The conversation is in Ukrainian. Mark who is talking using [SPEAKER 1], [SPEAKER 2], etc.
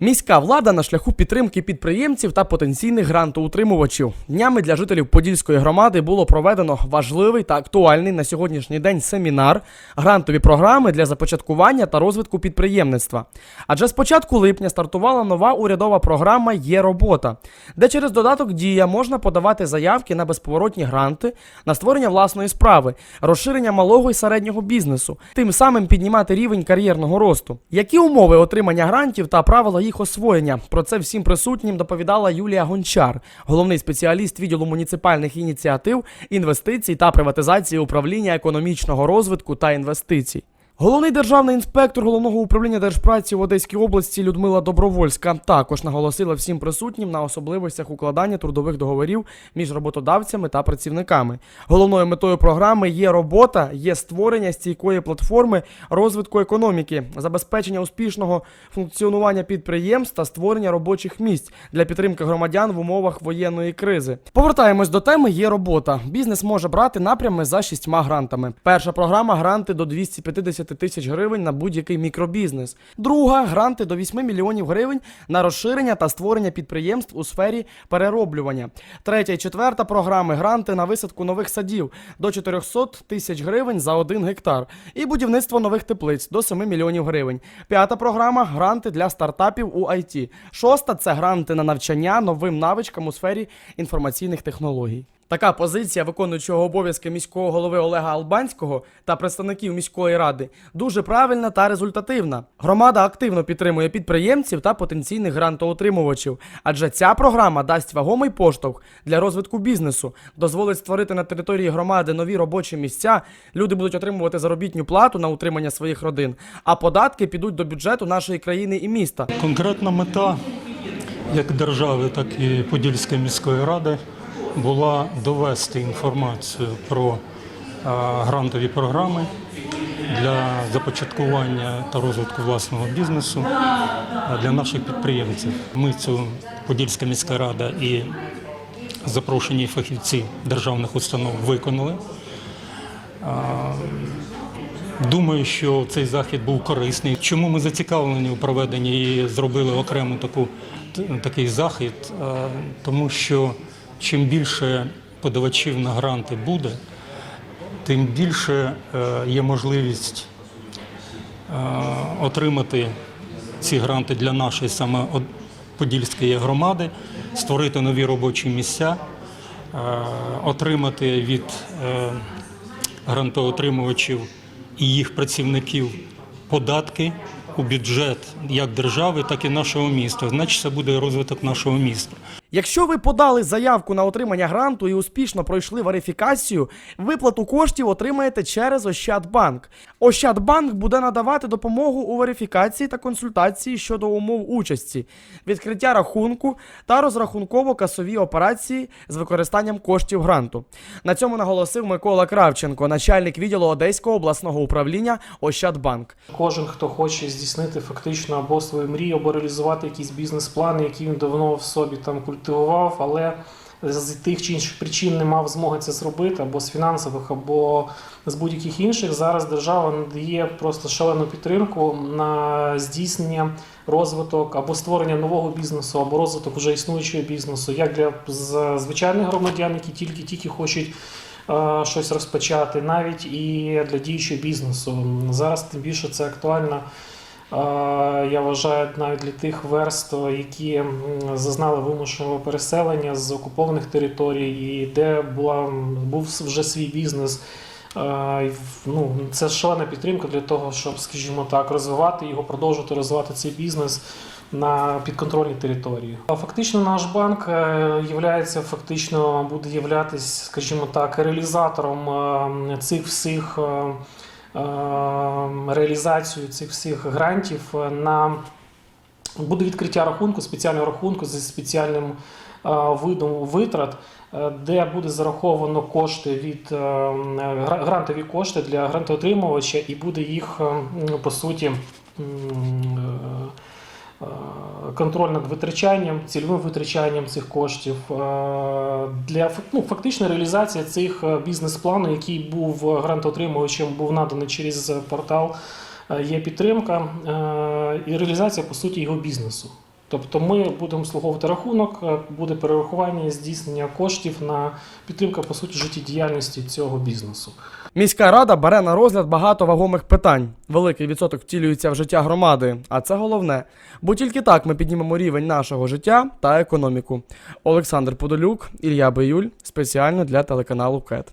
[SPEAKER 1] Міська влада на шляху підтримки підприємців та потенційних грантоутримувачів. Днями для жителів Подільської громади було проведено важливий та актуальний на сьогоднішній день семінар грантові програми для започаткування та розвитку підприємництва. Адже з початку липня стартувала нова урядова програма Є робота, де через додаток Дія можна подавати заявки на безповоротні гранти, на створення власної справи, розширення малого і середнього бізнесу, тим самим піднімати рівень кар'єрного росту. Які умови отримання грантів та правила їх освоєння? Про це всім присутнім доповідала Юлія Гончар, головний спеціаліст відділу муніципальних ініціатив, інвестицій та приватизації управління економічного розвитку та інвестицій. Головний державний інспектор головного управління держпраці в Одеській області Людмила Добровольська також наголосила всім присутнім на особливостях укладання трудових договорів між роботодавцями та працівниками. Головною метою програми є робота, є створення стійкої платформи розвитку економіки, забезпечення успішного функціонування підприємств та створення робочих місць для підтримки громадян в умовах воєнної кризи. Повертаємось до теми. Є робота. Бізнес може брати напрями за шістьма грантами. Перша програма гранти до 250 тисяч гривень на будь-який мікробізнес. Друга гранти до 8 мільйонів гривень на розширення та створення підприємств у сфері перероблювання. Третя і четверта програми гранти на висадку нових садів до 400 тисяч гривень за один гектар і будівництво нових теплиць до 7 мільйонів гривень. П'ята програма гранти для стартапів у IT. Шоста це гранти на навчання новим навичкам у сфері інформаційних технологій. Така позиція виконуючого обов'язки міського голови Олега Албанського та представників міської ради дуже правильна та результативна. Громада активно підтримує підприємців та потенційних грантоотримувачів, адже ця програма дасть вагомий поштовх для розвитку бізнесу, дозволить створити на території громади нові робочі місця. Люди будуть отримувати заробітну плату на утримання своїх родин, а податки підуть до бюджету нашої країни і міста.
[SPEAKER 2] Конкретна мета як держави, так і Подільської міської ради була довести інформацію про е, грантові програми для започаткування та розвитку власного бізнесу е, для наших підприємців. Ми цю Подільська міська рада і запрошені фахівці державних установ виконали. Думаю, що цей захід був корисний. Чому ми зацікавлені у проведенні і зробили окремо таку, такий захід? Е, Тому що чим більше подавачів на гранти буде, тим більше е, є можливість е, отримати ці гранти для нашої саме Подільської громади, створити нові робочі місця, е, отримати від грантоотримувачів і їх працівників податки у бюджет як держави, так і нашого міста. Значить, це буде розвиток нашого міста.
[SPEAKER 1] Якщо ви подали заявку на отримання гранту і успішно пройшли верифікацію, виплату коштів отримаєте через Ощадбанк. Ощадбанк буде надавати допомогу у верифікації та консультації щодо умов участі, відкриття рахунку та розрахунково-касові операції з використанням коштів гранту. На цьому наголосив Микола Кравченко, начальник відділу Одеського обласного управління Ощадбанк.
[SPEAKER 3] Кожен, хто хоче здійснити фактично або свою мрію, або реалізувати якийсь бізнес-план, який він давно в собі там культивував, але з тих чи інших причин не мав змоги це зробити, або з фінансових, або з будь-яких інших. Зараз держава надає просто шалену підтримку на здійснення, розвиток або створення нового бізнесу, або розвиток вже існуючого бізнесу, як для звичайних громадян, які тільки тільки хочуть е, щось розпочати, навіть і для діючого бізнесу. Зараз тим більше це актуально. Я вважаю навіть для тих верст, які зазнали вимушеного переселення з окупованих територій, і де була був вже свій бізнес. Ну, це шалена підтримка для того, щоб, скажімо так, розвивати його, продовжувати розвивати цей бізнес на підконтрольній території. Фактично наш банк е, являється фактично буде являтись, скажімо так, реалізатором е, цих всіх е, реалізацію цих всіх грантів е, на буде відкриття рахунку, спеціального рахунку зі спеціальним е, видом витрат, е, де буде зараховано кошти від грантові кошти для грантоотримувача, і буде їх по суті. Контроль над витрачанням, цільовим витрачанням цих коштів е, для ну, фактично реалізація цих е, бізнес-плану, який був грантоотримувачем, був наданий через портал. е, Є підтримка і реалізація по суті його бізнесу. Тобто ми будемо слуговувати рахунок, е, буде перерахування і здійснення коштів на підтримку по суті життєдіяльності цього бізнесу.
[SPEAKER 1] Міська рада бере на розгляд багато вагомих питань. Великий відсоток втілюється в життя громади, а це головне. Бо тільки так ми піднімемо рівень нашого життя та економіку. Олександр Подолюк, Ілля Биюль спеціально для телеканалу КЕТ.